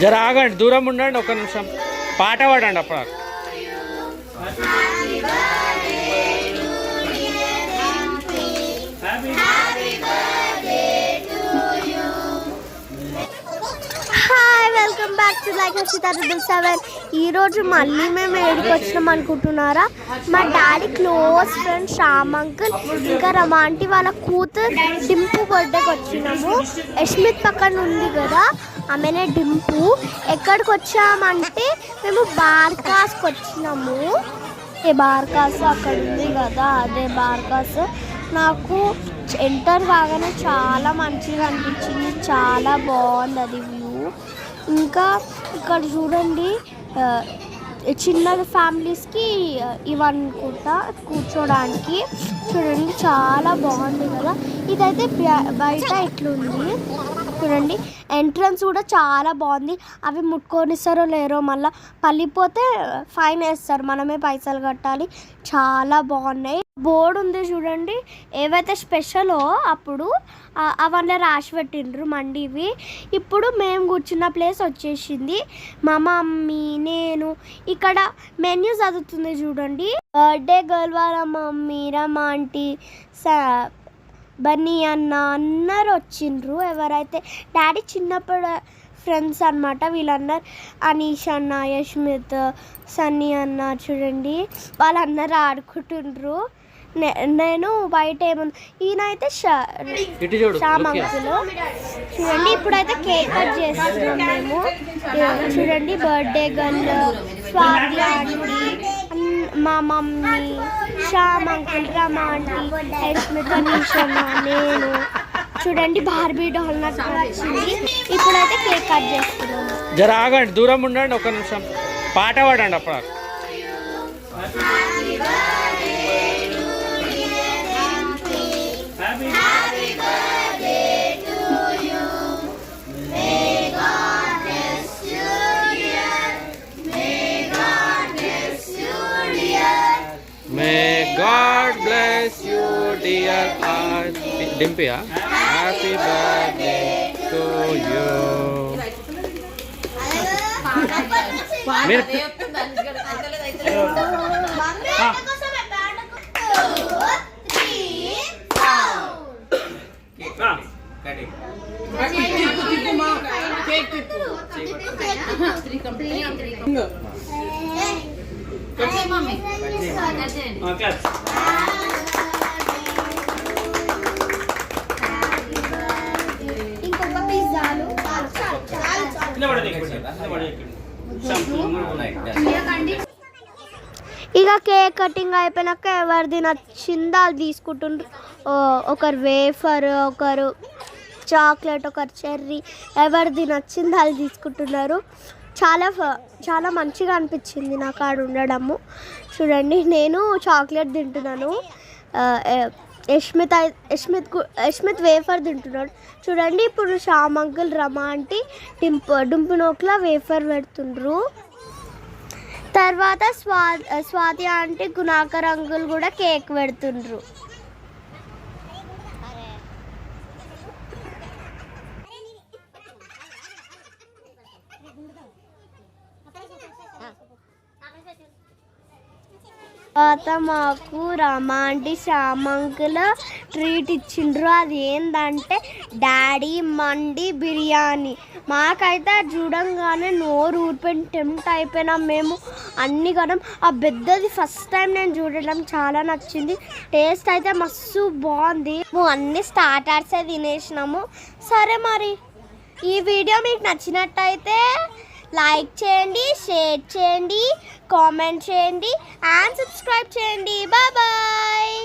జర ఆగండి దూరం ఉండండి ఒక నిమిషం. పాట పాడండి అప్పుడు. Hi welcome back to like triple seven ఈరోజు మళ్ళీ మేము ఏడికి వచ్చినాం అనుకుంటున్నారా? మా daddy close friend Shyam uncle ఇంకా రమాంటి వాళ్ళ కూతురు డింపు బర్త్డేకి వచ్చినాము. యష్మిత్ పక్కన ఉంది కదా ఆమెనే డింపు. ఎక్కడికి వచ్చామంటే మేము బార్కాస్కి వచ్చినాము. ఏ బార్కాస్ అక్కడ ఉంది కదా అదే బార్కాస్. నాకు ఎంటర్ కాగానే చాలా మంచిగా అనిపించింది చాలా బాగుంది అది వ్యూ. ఇంకా ఇక్కడ చూడండి చిన్న ఫ్యామిలీస్కి ఇవనుకుంటా కూర్చోడానికి చూడండి చాలా బాగుంది కదా. ఇదైతే బయట ఇట్లుంది చూడండి. ఎంట్రన్స్ కూడా చాలా బాగుంది. అవి ముట్టుకొనిస్తారో లేరో మళ్ళీ పల్లిపోతే ఫైన్ వేస్తారు. మనమే పైసలు కట్టాలి. చాలా బాగున్నాయి. బోర్డు ఉంది చూడండి. ఏవైతే స్పెషలో అప్పుడు అవన్నీ రాసి పెట్టిండ్రు మండివి ఇప్పుడు మేము కూర్చున్న ప్లేస్ వచ్చేసింది. మా మమ్మీ నేను ఇక్కడ మెన్యూ చదువుతుంది చూడండి. బర్త్డే గర్ల్ వాళ్ళ మమ్మీ రమాంటి సా బన్నీ అన్న అందరు వచ్చిండ్రు. ఎవరైతే డాడీ చిన్నప్పుడు ఫ్రెండ్స్ అన్నమాట వీళ్ళందరు అనీష్ అన్న యష్మిత్ సన్నీ అన్న చూడండి వాళ్ళందరూ ఆడుకుంటుండ్రు. నే- నేను బయట ఏముంది ఈయన అయితే ఇటు చూడు శ్యామ్ ఓకే. అంకుల్. చూడండి ఇప్పుడైతే కేక్ కట్ చేస్తున్నాం మేము. చూడండి బర్త్డే గర్ల్ స్వాతి మా mummy Shyam uncle Rama aunty నిషన్న నేను. చూడండి బార్బీ డాల్ నాకు నచ్చింది. ఇప్పుడైతే కేక్ కట్ చేస్తున్నాము జర ఆగండి దూరం ఉండండి ఒక నిమిషం. పాట పాడండి అప్పుడు. May God bless you, dear aunt. Dimpi ya. Happy birthday to you. Mir. Three ఇంకొక పిజ్జాలు ఇక కేక్ కటింగ్ అయిపోయినాక ఎవరిది నచ్చిందో అది తీసుకుంటుండ్రు. ఓ, ఒకరు వేఫర్ ఒకరు చాక్లెట్ ఒకరు చెర్రీ. ఎవరిది నచ్చిందో అది తీసుకుంటున్నారు. చాలా ఫ- చాలా మంచిగా అనిపించింది నాకు ఆడ ఉండడము. చూడండి నేను చాక్లెట్ తింటున్నాను. యష్మిత్ యష్మిత్ యష్మిత్ వేఫర్ తింటున్నాడు. చూడండి ఇప్పుడు శ్యామ్ అంకుల్ రమా అంటే డింపు డింపునోక్లా వేఫర్ పెడుతుండ్రు. తర్వాత స్వా స్వాతి ఆంటీ గుణాకర్ అంకుల్ కూడా కేక్ పెడుతుండ్రు. తర్వాత మాకు రమాంటి శ్యామంకుల ట్రీట్ ఇచ్చిండ్రు. అది ఏంటంటే డాడీ మండి బిర్యానీ. మాకైతే అది చూడంగానే నోరు ఊరిపోయిన టెంప్ట్ అయిపోయినాం మేము. అన్ని కనం ఆ పెద్దది ఫస్ట్ టైం నేను చూడడం చాలా నచ్చింది. టేస్ట్ అయితే మస్తు బాగుంది. మేము అన్ని స్టార్టర్సే తినేసినాము. సరే మరి. ఈ వీడియో మీకు నచ్చినట్టయితే లైక్ చేయండి షేర్ చేయండి కామెంట్ చేయండి అండ్ సబ్స్క్రైబ్ చేయండి బాయ్ బాయ్